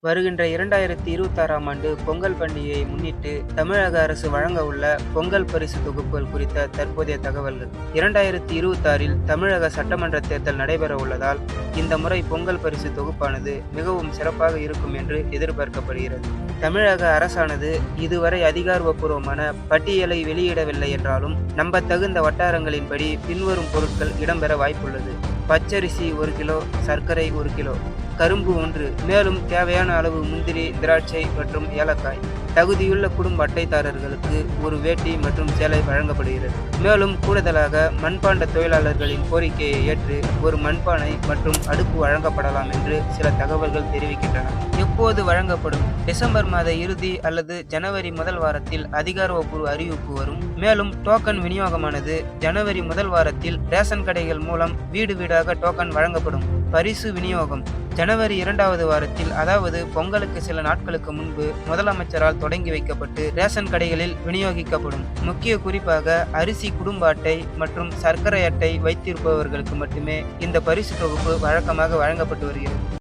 வருகின்ற இரண்டாயிரத்தி இருபத்தாறாம் ஆண்டு பொங்கல் பண்டிகையை முன்னிட்டு தமிழக அரசு வழங்க உள்ள பொங்கல் பரிசு தொகுப்புகள் குறித்த தற்போதைய தகவல்கள். இரண்டாயிரத்தி இருபத்தாறில் தமிழக சட்டமன்ற தேர்தல் நடைபெற உள்ளதால் இந்த முறை பொங்கல் பரிசு தொகுப்பானது மிகவும் சிறப்பாக இருக்கும் என்று எதிர்பார்க்கப்படுகிறது. தமிழக அரசானது இதுவரை அதிகாரப்பூர்வமான பட்டியலை வெளியிடவில்லை என்றாலும் நம்பத்தகுந்த வட்டாரங்களின்படி பின்வரும் பொருட்கள் இடம்பெற வாய்ப்புள்ளது. பச்சரிசி ஒரு கிலோ சர்க்கரை ஒரு கிலோ கரும்பு ஒன்று மேலும் தேவையான அளவு முந்திரி திராட்சை மற்றும் ஏலக்காய். தகுதியுள்ள குடும்ப அட்டைதாரர்களுக்கு ஒரு வேட்டி மற்றும் சேலை வழங்கப்படுகிறது. மேலும் கூடுதலாக மண்பாண்ட தொழிலாளர்களின் கோரிக்கையை ஏற்று ஒரு மண்பானை மற்றும் அடுப்பு வழங்கப்படலாம் என்று சில தகவல்கள் தெரிவிக்கின்றன. எப்போது வழங்கப்படும்? டிசம்பர் மாத இறுதி அல்லது ஜனவரி முதல் வாரத்தில் அதிகாரப்பூர்வ அறிவிப்பு வரும். மேலும் டோக்கன் விநியோகமானது ஜனவரி முதல் வாரத்தில் ரேஷன் கடைகள் மூலம் வீடு வீடாக டோக்கன் வழங்கப்படும். பரிசு விநியோகம். ஜனவரி இரண்டாவது வாரத்தில் அதாவது பொங்கலுக்கு சில நாட்களுக்கு முன்பு முதலமைச்சரால் தொடங்கி வைக்கப்பட்டு ரேஷன் கடைகளில் விநியோகிக்கப்படும். முக்கிய குறிப்பாக அரிசி குடும்ப அட்டை மற்றும் சர்க்கரை அட்டை வைத்திருப்பவர்களுக்கு மட்டுமே இந்த பரிசு தொகுப்பு வழக்கமாக வழங்கப்பட்டு வருகிறது.